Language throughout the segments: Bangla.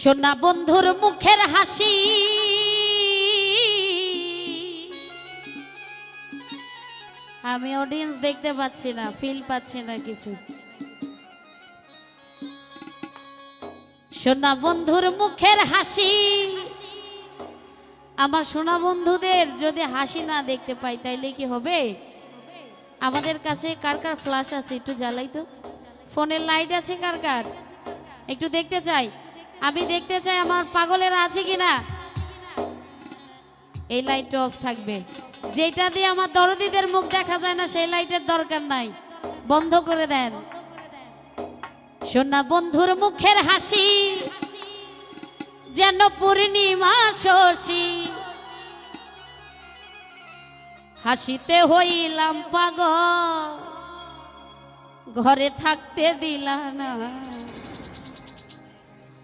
সোনা বন্ধুর মুখের হাসি। আমি অডিয়েন্স দেখতে পাচ্ছি না ফিল পাচ্ছি না কিছু। সোনা বন্ধুর মুখের হাসি। আমার সোনা বন্ধুদের যদি হাসি না দেখতে পাই, তাইলে কি হবে? আমাদের কাছে কার কার ফ্ল্যাশ আছে একটু জ্বালাই তো। ফোনের লাইট আছে কার কার? একটু দেখতে চাই। আমি দেখতে চাই আমার পাগলের আছে কিনা। এই লাইটটা অফ থাকবে। যেটা দিয়ে আমার দরদিদের মুখ দেখা যায় না, সেই লাইটের দরকার নাই। বন্ধ করে দেন। সোনা বন্ধুর মুখের হাসি, যেন পূর্ণিমা শশী। হাসিতে হইলাম পাগ ঘরে থাকতে দিলা না।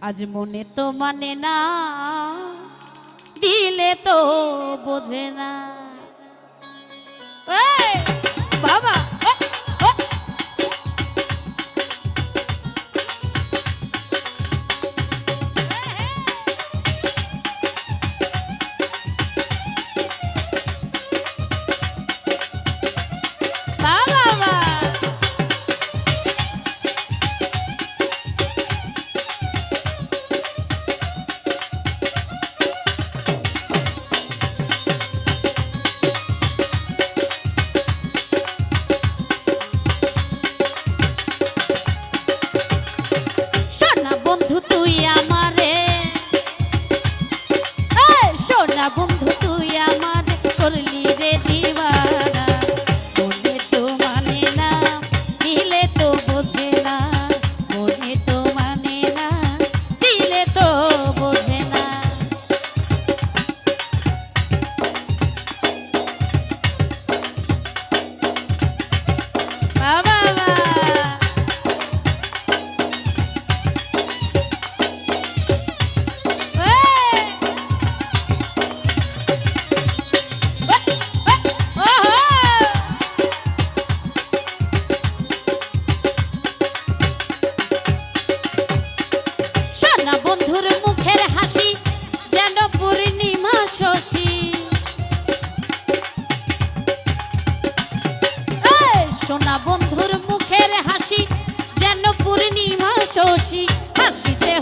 আজ মনে তো মানে না দিলে তো বোঝে না।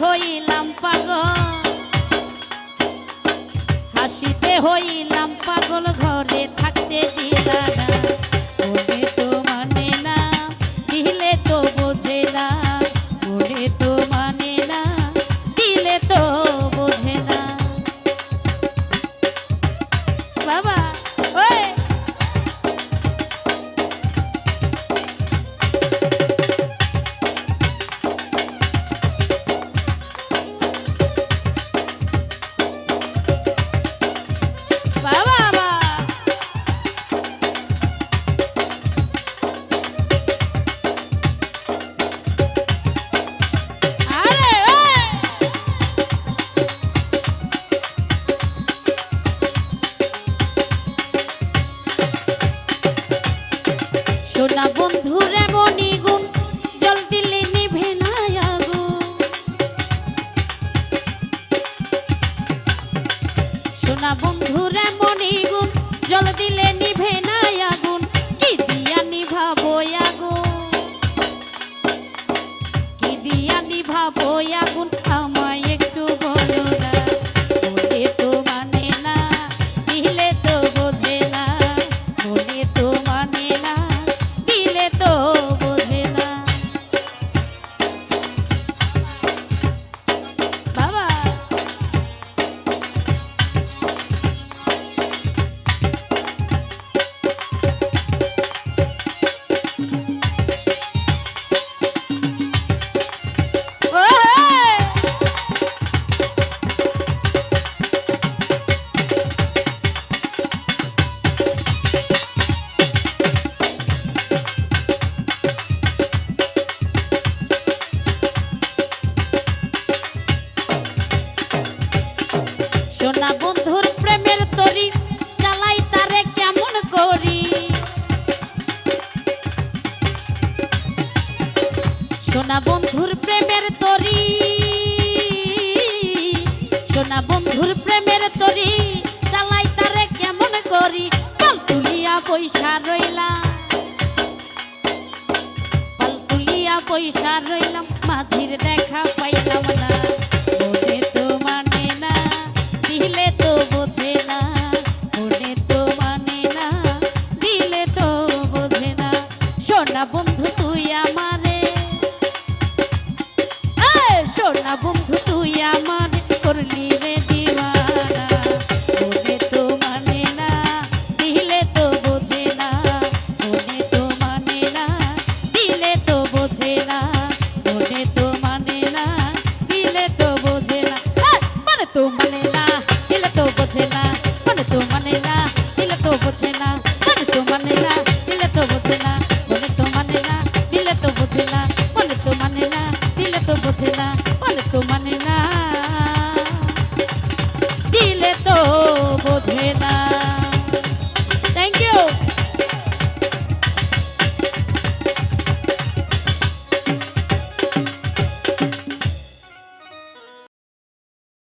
হইলাম পাগল। হাসিতে হইলাম সোনা বন্ধুর প্রেমের তরি, সোনা বন্ধুর প্রেমের তরি, চালাই তারে কেমন করি? পাল তুলিয়া পয়সা রইলাম, পাল তুলিয়া পয়সা রইলাম, মাঝির দেখা পাইলাম না।